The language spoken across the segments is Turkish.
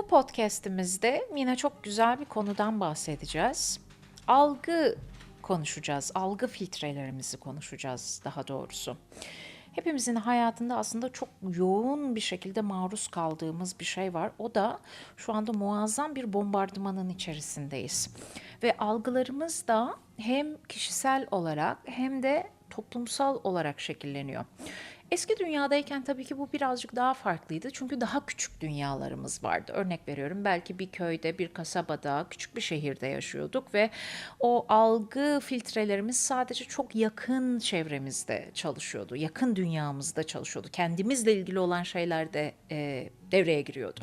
Bu podcast'imizde yine çok güzel bir konudan bahsedeceğiz. Algı konuşacağız. Algı filtrelerimizi konuşacağız daha doğrusu. Hepimizin hayatında aslında çok yoğun bir şekilde maruz kaldığımız bir şey var. O da şu anda muazzam bir bombardımanın içerisindeyiz. Ve algılarımız da hem kişisel olarak hem de toplumsal olarak şekilleniyor. Eski dünyadayken tabii ki bu birazcık daha farklıydı. Çünkü daha küçük dünyalarımız vardı. Örnek veriyorum belki bir köyde, bir kasabada, küçük bir şehirde yaşıyorduk ve o algı filtrelerimiz sadece çok yakın çevremizde çalışıyordu. Yakın dünyamızda çalışıyordu. Kendimizle ilgili olan şeyler de e, devreye giriyordu.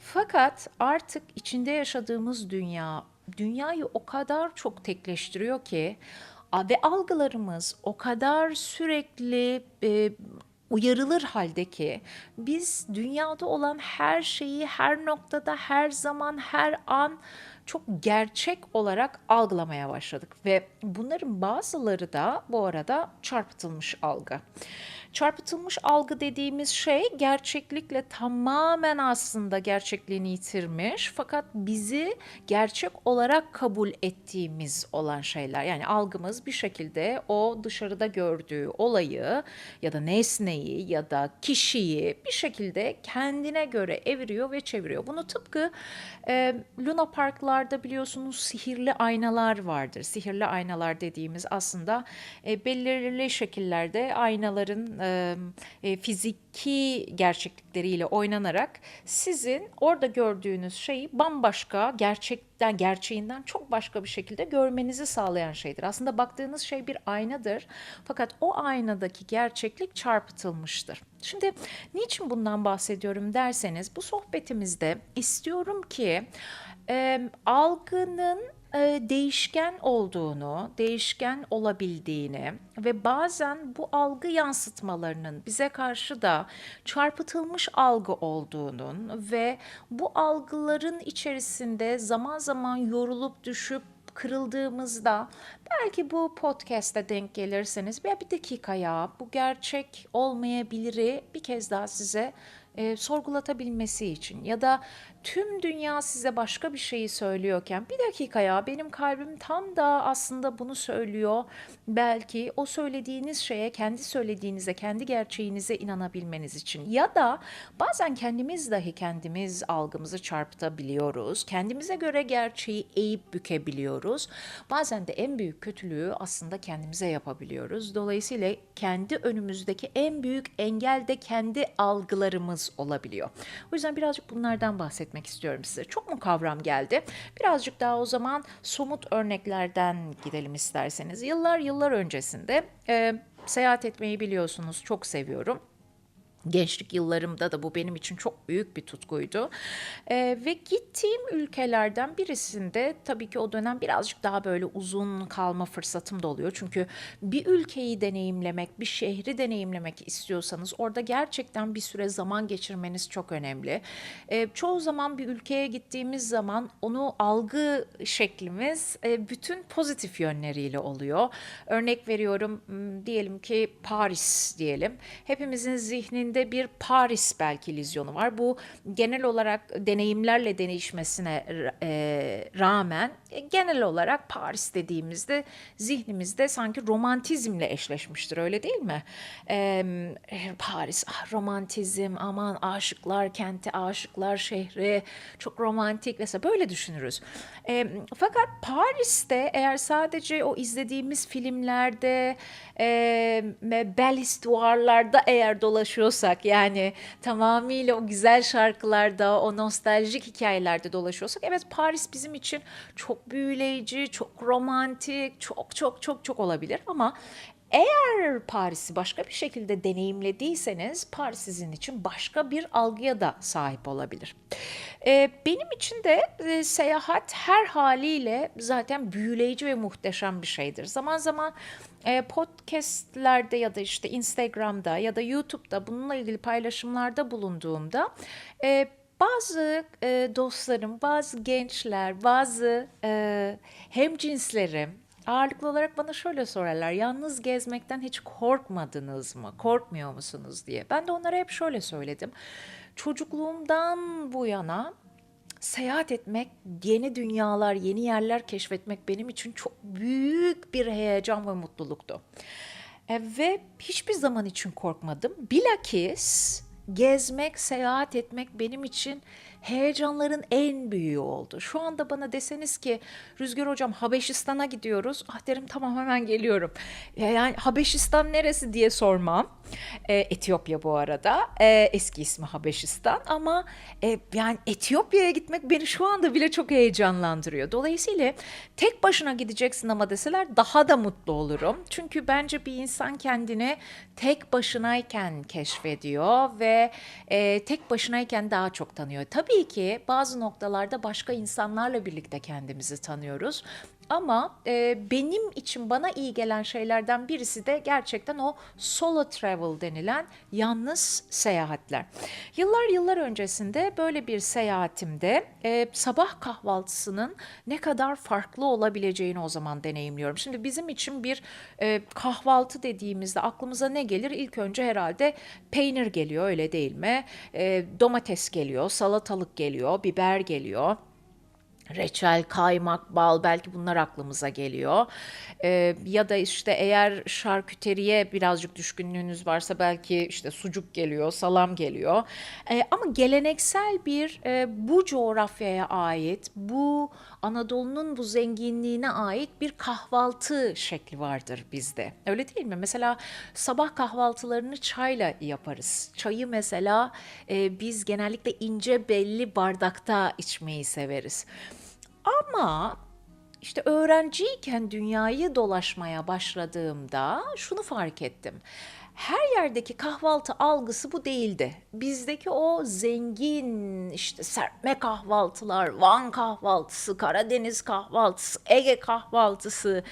Fakat artık içinde yaşadığımız dünya dünyayı o kadar çok tekleştiriyor ki ve algılarımız o kadar sürekli e, uyarılır halde ki biz dünyada olan her şeyi her noktada, her zaman, her an çok gerçek olarak algılamaya başladık ve bunların bazıları da bu arada çarpıtılmış algı. Çarpıtılmış algı dediğimiz şey gerçeklikle tamamen aslında gerçekliğini yitirmiş fakat bizi gerçek olarak kabul ettiğimiz olan şeyler. Yani algımız bir şekilde o dışarıda gördüğü olayı ya da nesneyi ya da kişiyi bir şekilde kendine göre eviriyor ve çeviriyor. Bunu tıpkı e, Luna Parklarda biliyorsunuz sihirli aynalar vardır. Sihirli aynalar dediğimiz aslında e, belirli şekillerde aynaların e, fiziki gerçeklikleriyle oynanarak sizin orada gördüğünüz şeyi bambaşka gerçekten gerçeğinden çok başka bir şekilde görmenizi sağlayan şeydir. Aslında baktığınız şey bir aynadır. Fakat o aynadaki gerçeklik çarpıtılmıştır. Şimdi niçin bundan bahsediyorum derseniz bu sohbetimizde istiyorum ki e, algının değişken olduğunu, değişken olabildiğini ve bazen bu algı yansıtmalarının bize karşı da çarpıtılmış algı olduğunun ve bu algıların içerisinde zaman zaman yorulup düşüp kırıldığımızda belki bu podcast'e denk gelirseniz bir bir dakika ya bu gerçek olmayabilir bir kez daha size e, sorgulatabilmesi için ya da tüm dünya size başka bir şeyi söylüyorken bir dakika ya benim kalbim tam da aslında bunu söylüyor. Belki o söylediğiniz şeye kendi söylediğinize, kendi gerçeğinize inanabilmeniz için ya da bazen kendimiz dahi kendimiz algımızı çarpıtabiliyoruz. Kendimize göre gerçeği eğip bükebiliyoruz. Bazen de en büyük kötülüğü aslında kendimize yapabiliyoruz. Dolayısıyla kendi önümüzdeki en büyük engel de kendi algılarımız olabiliyor. O yüzden birazcık bunlardan bahsetmek bahsetmek istiyorum size. Çok mu kavram geldi? Birazcık daha o zaman somut örneklerden gidelim isterseniz. Yıllar yıllar öncesinde e, seyahat etmeyi biliyorsunuz çok seviyorum. Gençlik yıllarımda da bu benim için çok büyük bir tutkuydu. Ee, ve gittiğim ülkelerden birisinde tabii ki o dönem birazcık daha böyle uzun kalma fırsatım da oluyor. Çünkü bir ülkeyi deneyimlemek, bir şehri deneyimlemek istiyorsanız orada gerçekten bir süre zaman geçirmeniz çok önemli. Ee, çoğu zaman bir ülkeye gittiğimiz zaman onu algı şeklimiz e, bütün pozitif yönleriyle oluyor. Örnek veriyorum diyelim ki Paris diyelim. Hepimizin zihninde zihninde bir Paris belki illüzyonu var. Bu genel olarak deneyimlerle değişmesine e, rağmen genel olarak Paris dediğimizde zihnimizde sanki romantizmle eşleşmiştir öyle değil mi? E, Paris ah, romantizm aman aşıklar kenti aşıklar şehri çok romantik vesaire böyle düşünürüz. E, fakat Paris'te eğer sadece o izlediğimiz filmlerde e, bel duvarlarda eğer dolaşıyorsak yani tamamıyla o güzel şarkılarda o nostaljik hikayelerde dolaşıyorsak evet Paris bizim için çok büyüleyici, çok romantik, çok çok çok çok olabilir ama eğer Paris'i başka bir şekilde deneyimlediyseniz Paris sizin için başka bir algıya da sahip olabilir. Ee, benim için de e, seyahat her haliyle zaten büyüleyici ve muhteşem bir şeydir. Zaman zaman e, podcastlerde ya da işte Instagram'da ya da YouTube'da bununla ilgili paylaşımlarda bulunduğumda e, bazı e, dostlarım, bazı gençler, bazı e, hemcinslerim ağırlıklı olarak bana şöyle sorarlar. Yalnız gezmekten hiç korkmadınız mı? Korkmuyor musunuz diye. Ben de onlara hep şöyle söyledim. Çocukluğumdan bu yana seyahat etmek, yeni dünyalar, yeni yerler keşfetmek benim için çok büyük bir heyecan ve mutluluktu. E, ve hiçbir zaman için korkmadım. Bilakis gezmek, seyahat etmek benim için heyecanların en büyüğü oldu. Şu anda bana deseniz ki Rüzgar Hocam Habeşistan'a gidiyoruz. Ah derim tamam hemen geliyorum. Yani Habeşistan neresi diye sormam. E, Etiyopya bu arada. E, eski ismi Habeşistan ama e, yani Etiyopya'ya gitmek beni şu anda bile çok heyecanlandırıyor. Dolayısıyla tek başına gideceksin ama deseler daha da mutlu olurum. Çünkü bence bir insan kendini tek başınayken keşfediyor ve e, tek başınayken daha çok tanıyor. Tabii ki bazı noktalarda başka insanlarla birlikte kendimizi tanıyoruz. Ama e, benim için bana iyi gelen şeylerden birisi de gerçekten o solo travel denilen yalnız seyahatler. Yıllar yıllar öncesinde böyle bir seyahatimde e, sabah kahvaltısının ne kadar farklı olabileceğini o zaman deneyimliyorum. Şimdi bizim için bir e, kahvaltı dediğimizde aklımıza ne gelir? İlk önce herhalde peynir geliyor öyle değil mi? E, domates geliyor, salatalık geliyor, biber geliyor reçel, kaymak, bal belki bunlar aklımıza geliyor. Ee, ya da işte eğer şarküteriye birazcık düşkünlüğünüz varsa belki işte sucuk geliyor, salam geliyor. Ee, ama geleneksel bir e, bu coğrafyaya ait, bu Anadolu'nun bu zenginliğine ait bir kahvaltı şekli vardır bizde. Öyle değil mi? Mesela sabah kahvaltılarını çayla yaparız. Çayı mesela e, biz genellikle ince belli bardakta içmeyi severiz. Ama işte öğrenciyken dünyayı dolaşmaya başladığımda şunu fark ettim her yerdeki kahvaltı algısı bu değildi. Bizdeki o zengin işte serpme kahvaltılar, Van kahvaltısı, Karadeniz kahvaltısı, Ege kahvaltısı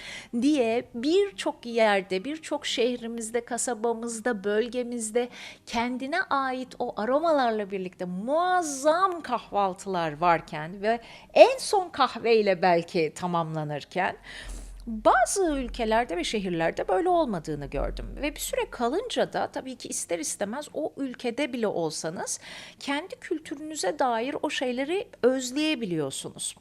diye birçok yerde, birçok şehrimizde, kasabamızda, bölgemizde kendine ait o aromalarla birlikte muazzam kahvaltılar varken ve en son kahveyle belki tamamlanırken bazı ülkelerde ve şehirlerde böyle olmadığını gördüm ve bir süre kalınca da tabii ki ister istemez o ülkede bile olsanız kendi kültürünüze dair o şeyleri özleyebiliyorsunuz.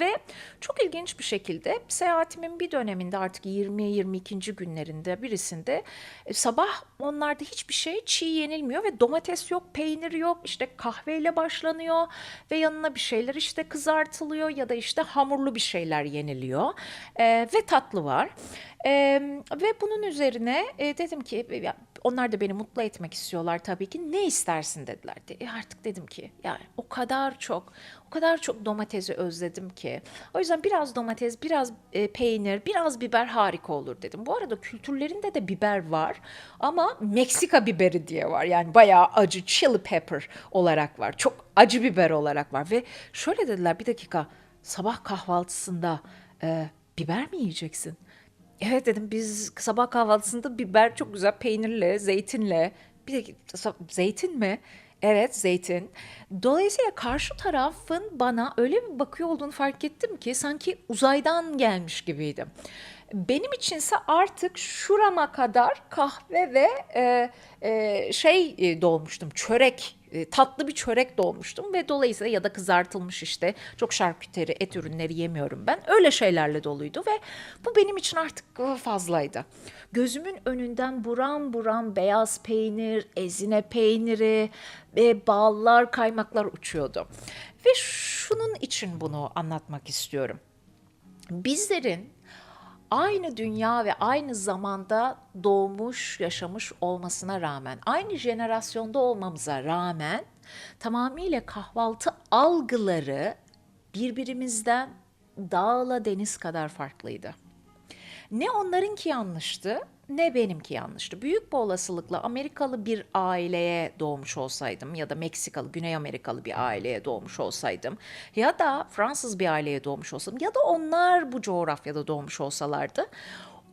Ve çok ilginç bir şekilde seyahatimin bir döneminde artık 20-22. günlerinde birisinde e, sabah onlarda hiçbir şey çiğ yenilmiyor ve domates yok, peynir yok, işte kahveyle başlanıyor ve yanına bir şeyler işte kızartılıyor ya da işte hamurlu bir şeyler yeniliyor ee, ve tatlı var. Ee, ve bunun üzerine e, dedim ki onlar da beni mutlu etmek istiyorlar tabii ki. Ne istersin dediler. E artık dedim ki yani o kadar çok, o kadar çok domatesi özledim ki. O yüzden biraz domates, biraz e, peynir, biraz biber harika olur dedim. Bu arada kültürlerinde de biber var ama Meksika biberi diye var. Yani bayağı acı chili pepper olarak var. Çok acı biber olarak var ve şöyle dediler bir dakika sabah kahvaltısında e, biber mi yiyeceksin? Evet dedim biz sabah kahvaltısında biber çok güzel peynirle, zeytinle. Bir de zeytin mi? Evet zeytin. Dolayısıyla karşı tarafın bana öyle bir bakıyor olduğunu fark ettim ki sanki uzaydan gelmiş gibiydim. Benim içinse artık şurama kadar kahve ve e, e, şey e, dolmuştum, çörek e, tatlı bir çörek dolmuştum ve dolayısıyla ya da kızartılmış işte çok şarküteri, et ürünleri yemiyorum ben. Öyle şeylerle doluydu ve bu benim için artık fazlaydı. Gözümün önünden buram buram beyaz peynir, ezine peyniri, ve ballar, kaymaklar uçuyordu. Ve şunun için bunu anlatmak istiyorum. Bizlerin aynı dünya ve aynı zamanda doğmuş, yaşamış olmasına rağmen, aynı jenerasyonda olmamıza rağmen tamamıyla kahvaltı algıları birbirimizden dağla deniz kadar farklıydı. Ne onlarınki yanlıştı ne benimki yanlıştı. Büyük bir olasılıkla Amerikalı bir aileye doğmuş olsaydım ya da Meksikalı, Güney Amerikalı bir aileye doğmuş olsaydım ya da Fransız bir aileye doğmuş olsaydım ya da onlar bu coğrafyada doğmuş olsalardı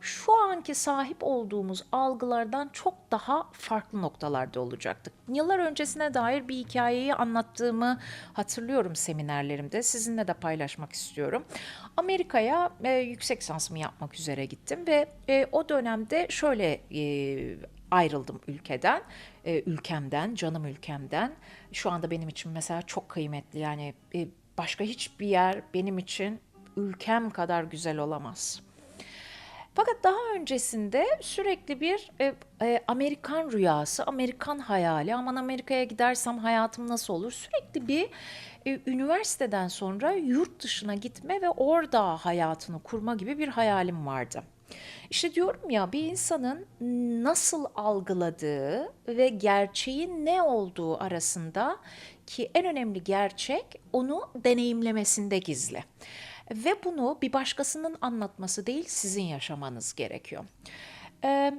şu anki sahip olduğumuz algılardan çok daha farklı noktalarda olacaktık. Yıllar öncesine dair bir hikayeyi anlattığımı hatırlıyorum seminerlerimde. Sizinle de paylaşmak istiyorum. Amerika'ya e, yüksek lisansımı yapmak üzere gittim ve e, o dönemde şöyle e, ayrıldım ülkeden, e, ülkemden, canım ülkemden. Şu anda benim için mesela çok kıymetli yani e, başka hiçbir yer benim için ülkem kadar güzel olamaz. Fakat daha öncesinde sürekli bir e, e, Amerikan rüyası, Amerikan hayali. Aman Amerika'ya gidersem hayatım nasıl olur? Sürekli bir e, üniversiteden sonra yurt dışına gitme ve orada hayatını kurma gibi bir hayalim vardı. İşte diyorum ya bir insanın nasıl algıladığı ve gerçeğin ne olduğu arasında ki en önemli gerçek onu deneyimlemesinde gizli. Ve bunu bir başkasının anlatması değil sizin yaşamanız gerekiyor. Ee,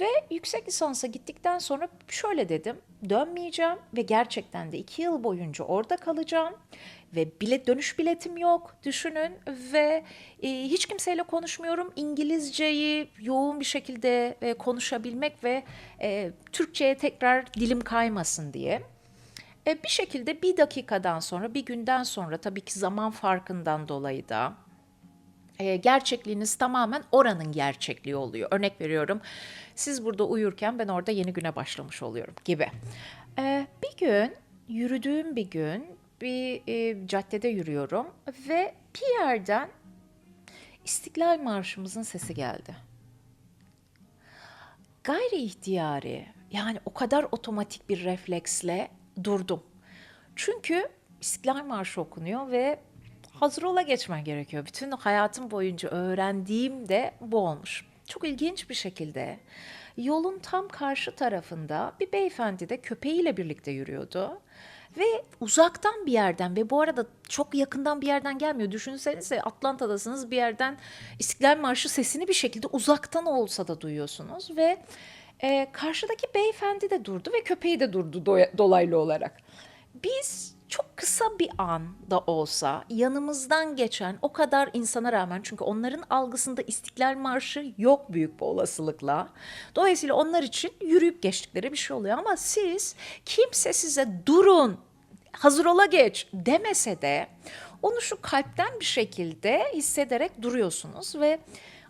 ve yüksek lisansa gittikten sonra şöyle dedim. Dönmeyeceğim ve gerçekten de iki yıl boyunca orada kalacağım. Ve bilet dönüş biletim yok düşünün ve e, hiç kimseyle konuşmuyorum. İngilizceyi yoğun bir şekilde e, konuşabilmek ve e, Türkçe'ye tekrar dilim kaymasın diye. E, bir şekilde bir dakikadan sonra, bir günden sonra tabii ki zaman farkından dolayı da e, gerçekliğiniz tamamen oranın gerçekliği oluyor. Örnek veriyorum, siz burada uyurken ben orada yeni güne başlamış oluyorum gibi. E, bir gün, yürüdüğüm bir gün bir e, caddede yürüyorum ve bir yerden İstiklal Marşımızın sesi geldi. Gayri ihtiyari yani o kadar otomatik bir refleksle durdum. Çünkü İstiklal Marşı okunuyor ve hazır ola geçmen gerekiyor. Bütün hayatım boyunca öğrendiğim de bu olmuş. Çok ilginç bir şekilde yolun tam karşı tarafında bir beyefendi de köpeğiyle birlikte yürüyordu. Ve uzaktan bir yerden ve bu arada çok yakından bir yerden gelmiyor. Düşünsenize Atlanta'dasınız bir yerden İstiklal Marşı sesini bir şekilde uzaktan olsa da duyuyorsunuz ve e, karşıdaki beyefendi de durdu ve köpeği de durdu do- dolaylı olarak. Biz çok kısa bir an da olsa yanımızdan geçen o kadar insana rağmen çünkü onların algısında İstiklal Marşı yok büyük bir olasılıkla. Dolayısıyla onlar için yürüyüp geçtikleri bir şey oluyor ama siz kimse size durun hazır ola geç demese de onu şu kalpten bir şekilde hissederek duruyorsunuz ve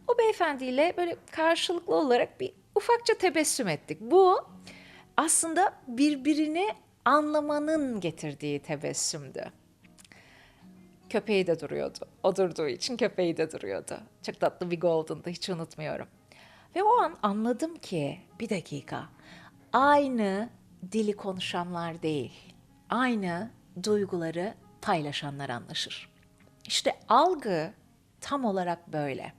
o beyefendiyle böyle karşılıklı olarak bir ufakça tebessüm ettik. Bu aslında birbirini anlamanın getirdiği tebessümdü. Köpeği de duruyordu. O durduğu için köpeği de duruyordu. Çok tatlı bir golden'dı hiç unutmuyorum. Ve o an anladım ki bir dakika aynı dili konuşanlar değil, aynı duyguları paylaşanlar anlaşır. İşte algı tam olarak böyle.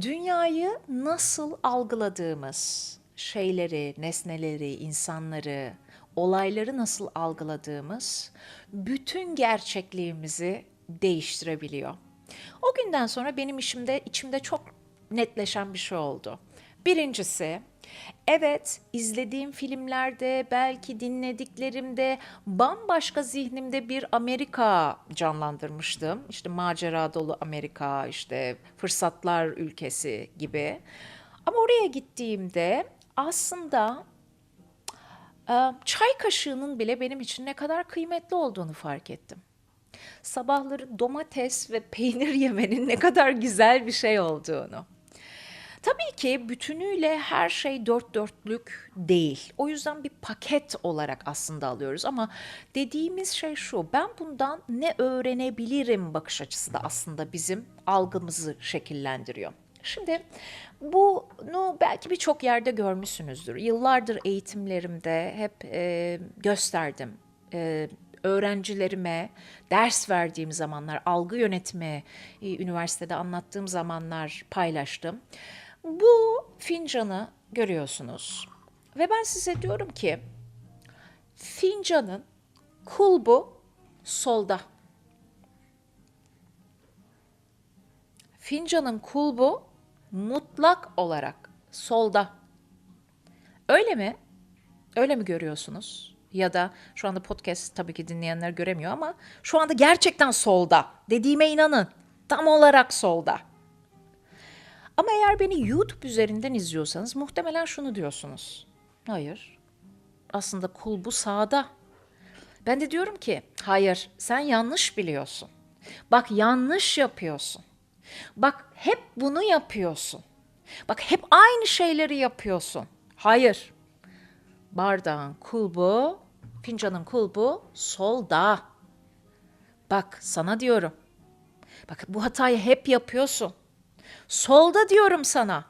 Dünyayı nasıl algıladığımız, şeyleri, nesneleri, insanları, olayları nasıl algıladığımız bütün gerçekliğimizi değiştirebiliyor. O günden sonra benim işimde içimde çok netleşen bir şey oldu. Birincisi, evet izlediğim filmlerde, belki dinlediklerimde bambaşka zihnimde bir Amerika canlandırmıştım. İşte macera dolu Amerika, işte fırsatlar ülkesi gibi. Ama oraya gittiğimde aslında e, çay kaşığının bile benim için ne kadar kıymetli olduğunu fark ettim. Sabahları domates ve peynir yemenin ne kadar güzel bir şey olduğunu. Tabii ki bütünüyle her şey dört dörtlük değil. O yüzden bir paket olarak aslında alıyoruz ama dediğimiz şey şu. Ben bundan ne öğrenebilirim bakış açısı da aslında bizim algımızı şekillendiriyor. Şimdi bunu belki birçok yerde görmüşsünüzdür. Yıllardır eğitimlerimde hep e, gösterdim. E, öğrencilerime ders verdiğim zamanlar, algı yönetimi e, üniversitede anlattığım zamanlar paylaştım. Bu fincanı görüyorsunuz. Ve ben size diyorum ki fincanın kulbu solda. Fincanın kulbu mutlak olarak solda. Öyle mi? Öyle mi görüyorsunuz? Ya da şu anda podcast tabii ki dinleyenler göremiyor ama şu anda gerçekten solda. Dediğime inanın. Tam olarak solda. Ama eğer beni YouTube üzerinden izliyorsanız muhtemelen şunu diyorsunuz. Hayır. Aslında kul bu sağda. Ben de diyorum ki hayır sen yanlış biliyorsun. Bak yanlış yapıyorsun. Bak hep bunu yapıyorsun. Bak hep aynı şeyleri yapıyorsun. Hayır. Bardağın kulbu, fincanın kulbu solda. Bak sana diyorum. Bak bu hatayı hep yapıyorsun. Solda diyorum sana.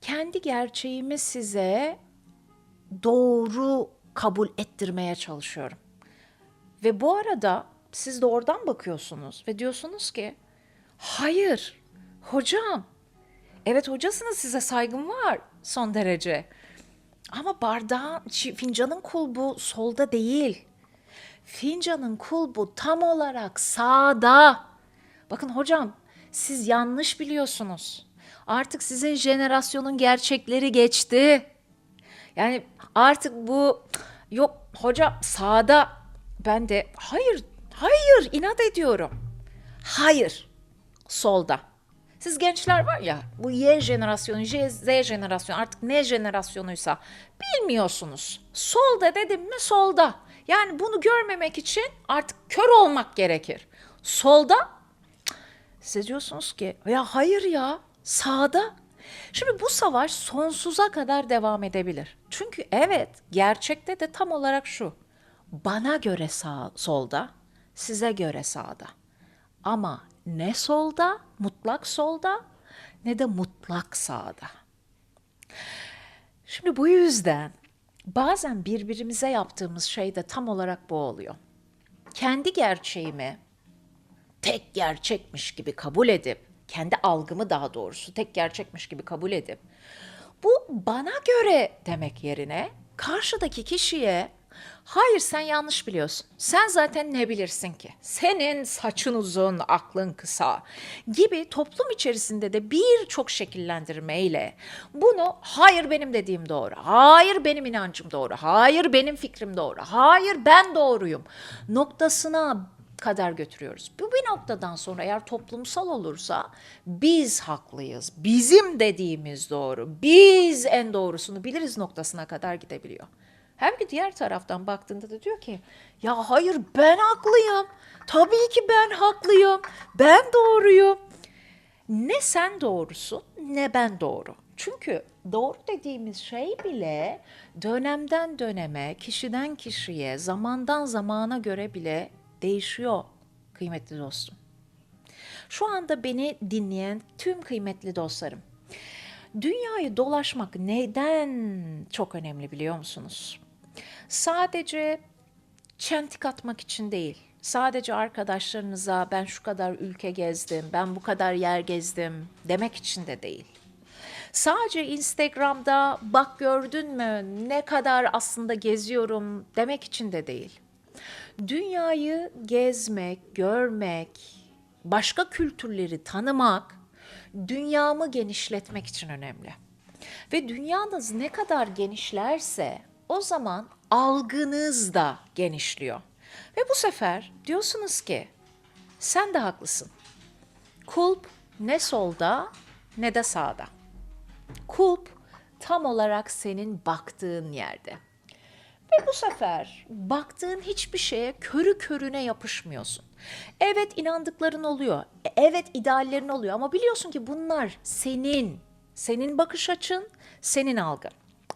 Kendi gerçeğimi size doğru kabul ettirmeye çalışıyorum. Ve bu arada siz de oradan bakıyorsunuz ve diyorsunuz ki hayır hocam evet hocasınız size saygım var son derece. Ama bardağın, fincanın kulbu solda değil. Fincanın kulbu tam olarak sağda. Bakın hocam siz yanlış biliyorsunuz. Artık sizin jenerasyonun gerçekleri geçti. Yani artık bu yok hoca sağda ben de hayır hayır inat ediyorum. Hayır solda. Siz gençler var ya bu Y jenerasyonu, J, Z jenerasyonu artık ne jenerasyonuysa bilmiyorsunuz. Solda dedim mi solda. Yani bunu görmemek için artık kör olmak gerekir. Solda siz diyorsunuz ki ya hayır ya sağda. Şimdi bu savaş sonsuza kadar devam edebilir. Çünkü evet gerçekte de tam olarak şu. Bana göre sağ, solda, size göre sağda. Ama ne solda, mutlak solda ne de mutlak sağda. Şimdi bu yüzden bazen birbirimize yaptığımız şey de tam olarak bu oluyor. Kendi gerçeğimi tek gerçekmiş gibi kabul edip, kendi algımı daha doğrusu tek gerçekmiş gibi kabul edip, bu bana göre demek yerine karşıdaki kişiye hayır sen yanlış biliyorsun. Sen zaten ne bilirsin ki? Senin saçın uzun, aklın kısa. gibi toplum içerisinde de birçok şekillendirmeyle bunu hayır benim dediğim doğru, hayır benim inancım doğru, hayır benim fikrim doğru, hayır ben doğruyum. noktasına kadar götürüyoruz. Bu bir noktadan sonra eğer toplumsal olursa biz haklıyız, bizim dediğimiz doğru, biz en doğrusunu biliriz noktasına kadar gidebiliyor. Hem ki diğer taraftan baktığında da diyor ki ya hayır ben haklıyım, tabii ki ben haklıyım, ben doğruyum. Ne sen doğrusun ne ben doğru. Çünkü doğru dediğimiz şey bile dönemden döneme, kişiden kişiye, zamandan zamana göre bile değişiyor kıymetli dostum. Şu anda beni dinleyen tüm kıymetli dostlarım. Dünyayı dolaşmak neden çok önemli biliyor musunuz? Sadece çentik atmak için değil. Sadece arkadaşlarınıza ben şu kadar ülke gezdim, ben bu kadar yer gezdim demek için de değil. Sadece Instagram'da bak gördün mü ne kadar aslında geziyorum demek için de değil. Dünyayı gezmek, görmek, başka kültürleri tanımak, dünyamı genişletmek için önemli. Ve dünyanız ne kadar genişlerse o zaman algınız da genişliyor. Ve bu sefer diyorsunuz ki sen de haklısın. Kulp ne solda ne de sağda. Kulp tam olarak senin baktığın yerde. Ve bu sefer baktığın hiçbir şeye körü körüne yapışmıyorsun. Evet inandıkların oluyor. E, Evet ideallerin oluyor ama biliyorsun ki bunlar senin, senin bakış açın, senin algın.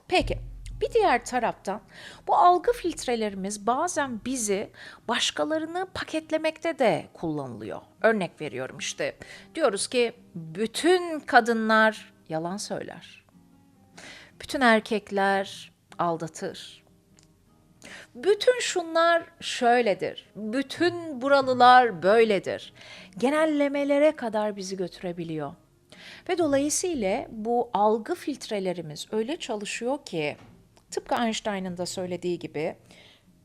Peki bir diğer taraftan bu algı filtrelerimiz bazen bizi başkalarını paketlemekte de kullanılıyor. Örnek veriyorum işte diyoruz ki bütün kadınlar yalan söyler. Bütün erkekler aldatır. Bütün şunlar şöyledir. Bütün buralılar böyledir. Genellemelere kadar bizi götürebiliyor. Ve dolayısıyla bu algı filtrelerimiz öyle çalışıyor ki tıpkı Einstein'ın da söylediği gibi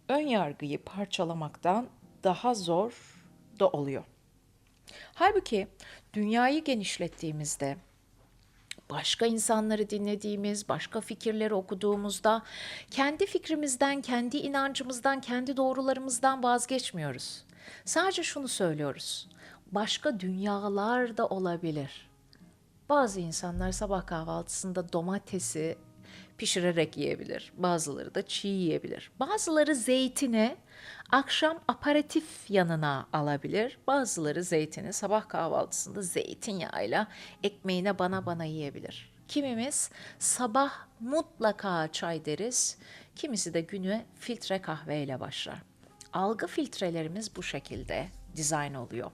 ön yargıyı parçalamaktan daha zor da oluyor. Halbuki dünyayı genişlettiğimizde başka insanları dinlediğimiz, başka fikirleri okuduğumuzda kendi fikrimizden, kendi inancımızdan, kendi doğrularımızdan vazgeçmiyoruz. Sadece şunu söylüyoruz. Başka dünyalar da olabilir. Bazı insanlar sabah kahvaltısında domatesi pişirerek yiyebilir. Bazıları da çiğ yiyebilir. Bazıları zeytini akşam aperatif yanına alabilir. Bazıları zeytini sabah kahvaltısında zeytinyağıyla ekmeğine bana bana yiyebilir. Kimimiz sabah mutlaka çay deriz. Kimisi de günü filtre kahveyle başlar. Algı filtrelerimiz bu şekilde dizayn oluyor.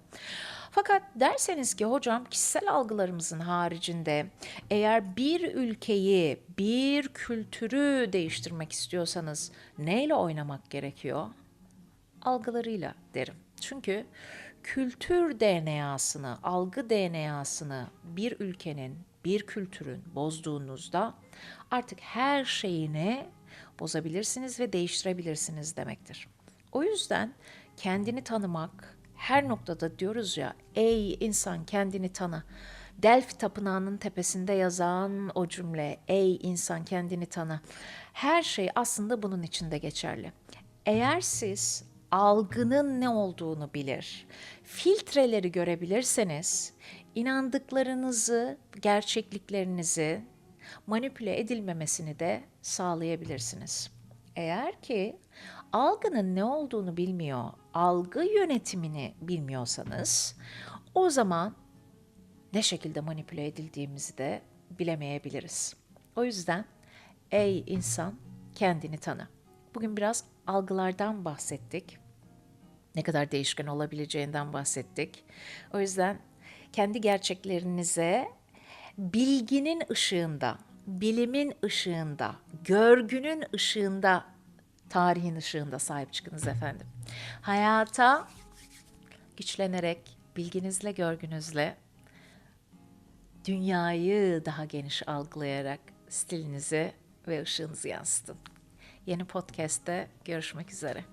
Fakat derseniz ki hocam kişisel algılarımızın haricinde eğer bir ülkeyi, bir kültürü değiştirmek istiyorsanız neyle oynamak gerekiyor? Algılarıyla derim. Çünkü kültür DNA'sını, algı DNA'sını bir ülkenin, bir kültürün bozduğunuzda artık her şeyini bozabilirsiniz ve değiştirebilirsiniz demektir. O yüzden kendini tanımak, her noktada diyoruz ya, ey insan kendini tanı. Delphi Tapınağı'nın tepesinde yazan o cümle, ey insan kendini tanı. Her şey aslında bunun içinde geçerli. Eğer siz algının ne olduğunu bilir, filtreleri görebilirseniz, inandıklarınızı, gerçekliklerinizi manipüle edilmemesini de sağlayabilirsiniz. Eğer ki algının ne olduğunu bilmiyor, algı yönetimini bilmiyorsanız o zaman ne şekilde manipüle edildiğimizi de bilemeyebiliriz. O yüzden ey insan kendini tanı. Bugün biraz algılardan bahsettik. Ne kadar değişken olabileceğinden bahsettik. O yüzden kendi gerçeklerinize bilginin ışığında, bilimin ışığında, görgünün ışığında, tarihin ışığında sahip çıkınız efendim. Hayata güçlenerek, bilginizle, görgünüzle dünyayı daha geniş algılayarak stilinizi ve ışığınızı yansıtın. Yeni podcast'te görüşmek üzere.